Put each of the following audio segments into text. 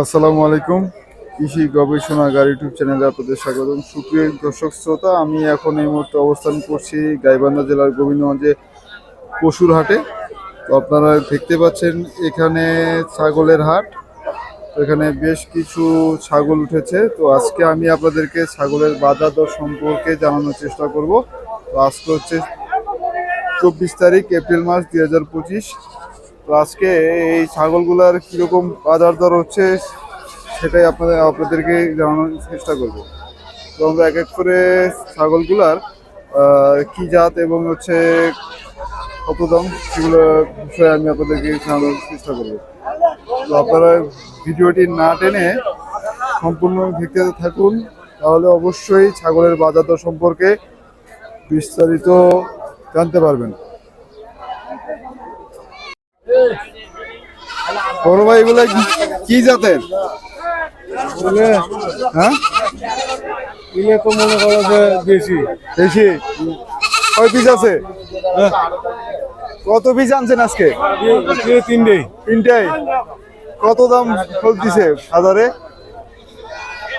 আসসালামু আলাইকুম। কৃষি গবেষণাগার ইউটিউব চ্যানেলে আপনাদের স্বাগতম। সুপ্রিয় দর্শক শ্রোতা, আমি এখন এই মুহূর্তে অবস্থান করছি গাইবান্ধা জেলার গোবিন্দগঞ্জে পশুর হাটে। তো আপনারা দেখতে পাচ্ছেন, এখানে ছাগলের হাট। এখানে বেশ কিছু ছাগল উঠেছে। তো আজকে আমি আপনাদেরকে ছাগলের বাজার দর সম্পর্কে জানানোর চেষ্টা করব। তো আজকে হচ্ছে চব্বিশ তারিখ, এপ্রিল মাস দুই হাজার পঁচিশ। আজকে এই ছাগলগুলার কীরকম বাজার দর হচ্ছে, সেটাই আপনাদের, আপনাদেরকে জানানোর চেষ্টা করব। তো আমরা এক এক করে ছাগলগুলার কি জাত এবং হচ্ছে কত দাম, সেগুলো বিষয়ে আমি আপনাদেরকে জানানোর চেষ্টা করব। তো আপনারা ভিডিওটি না টেনে সম্পূর্ণ দেখতে থাকুন, তাহলে অবশ্যই ছাগলের বাজার দর সম্পর্কে বিস্তারিত জানতে পারবেন। বড় ভাই এগুলো কি- জাতের? হ্যাঁ? ইলে তো মনে করো যে কয় পিস আছে? কত পিস আনছেন আজকে? তিনটেই। তিনটাই? কত দাম চলতেছে হাজারে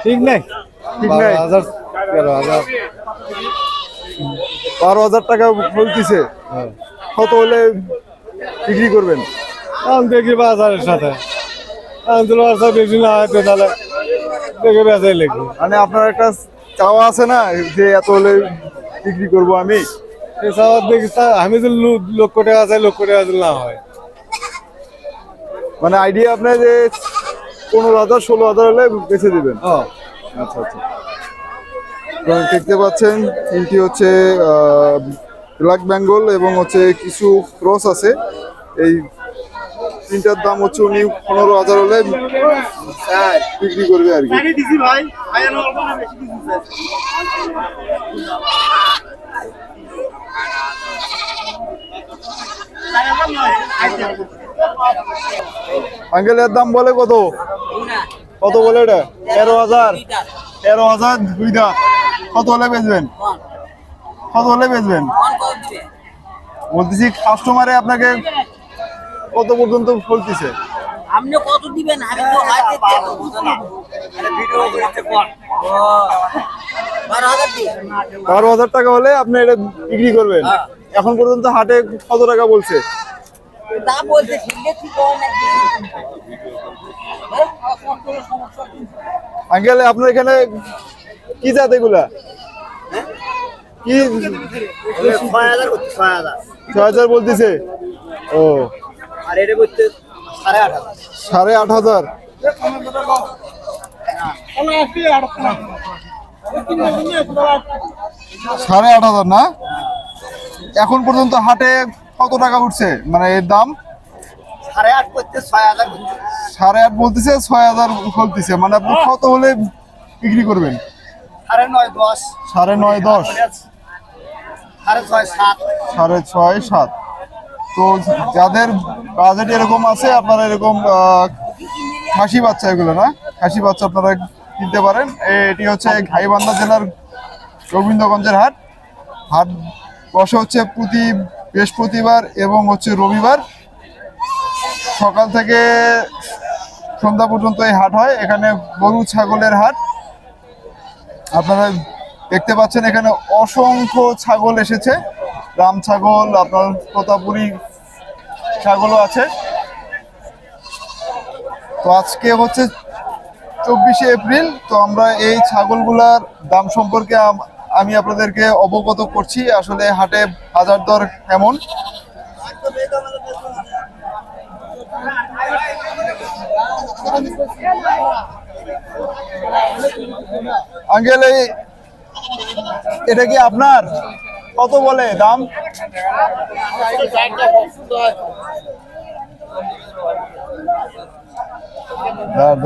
ঠিক নাই? ঠিক নাই? হাজার তেরো হাজার। বারো হাজার টাকা চলতেছে। হ্যাঁ। কত হলে বিক্রি করবেন? এখন দেখি বাজারের সাথে। এখন তো বাজার বেশি না হয়তো তাহলে দেখে বেচাই লিখব মানে আপনার একটা চাওয়া আছে না যে এত হলে বিক্রি করব আমি? এছাড়াও দেখি আমি লু- লক্ষ টাকা চাই লক্ষ টাকা না হয়। মানে আইডিয়া আপনার যে পনেরো হাজার ষোলো হাজার হলে বেছে দিবেন? আচ্ছা আচ্ছা। দেখতে পাচ্ছেন তিনটি হচ্ছে ব্ল্যাক বেঙ্গল এবং হচ্ছে কিছু ক্রস আছে। এই তিনটার দাম হচ্ছে উনি পনেরো হাজার হলে বিক্রি করবে আর কি। আঙ্কেলের দাম বলে কত? কত বলে এটা? তেরো হাজার। তেরো হাজার দুইটা কত হলে বেচবেন? কত হলে বেচবেন? বলতেছি কাস্টমারে আপনাকে কত পর্যন্ত বলতেছে আপনি কত দিবেন? আমি তো হাতে দেবো বুঝলেন ভিডিও করতে কোন বারো হাজার টাকা হলে আপনি এটা বিক্রি করবেন। এখন পর্যন্ত হাটে কত টাকা বলছে? হয়? আঙ্কেল আপনার এখানে কি জাত এগুলা? কি ছয় হাজার বলতেছে। ও। আর এটা করতে সাড়ে আট হাজার। সাড়ে আট হাজার? সাড়ে আট হাজার না? এখন পর্যন্ত হাটে কত টাকা উঠছে? মানে এর দাম? সাড়ে আট করতে ছয় হাজার সাড়ে আট বলতেছে ছয় হাজার বলতেছে। মানে আপনি কত হলে বিক্রি করবেন? সাড়ে নয় দশ। সাড়ে নয় দশ। সাড়ে ছয় সাত। সাড়ে ছয় সাত। তো যাদের বাজেট এরকম আছে, আপনারা এরকম খাসি বাচ্চা এগুলো না? খাসি বাচ্চা আপনারা কিনতে পারেন। এটি হচ্ছে ঘাইবান্ধা জেলার গোবিন্দগঞ্জের হাট। হাট বসে হচ্ছে প্রতি বৃহস্পতিবার এবং হচ্ছে রবিবার। সকাল থেকে সন্ধ্যা পর্যন্ত এই হাট হয়। এখানে গরু, ছাগলের হাট। আপনারা দেখতে পাচ্ছেন এখানে অসংখ্য ছাগল এসেছে। রাম ছাগল, আপনার প্রতাপুরি ছাগলও আছে। তো আজকে হচ্ছে চব্বিশে এপ্রিল, তো আমরা এই ছাগলগুলার দাম সম্পর্কে আমি আপনাদেরকে অবগত করছি, আসলে হাটে বাজার দর কেমন। আঙ্কেল এটা কি আপনার? কত বলে দাম দাম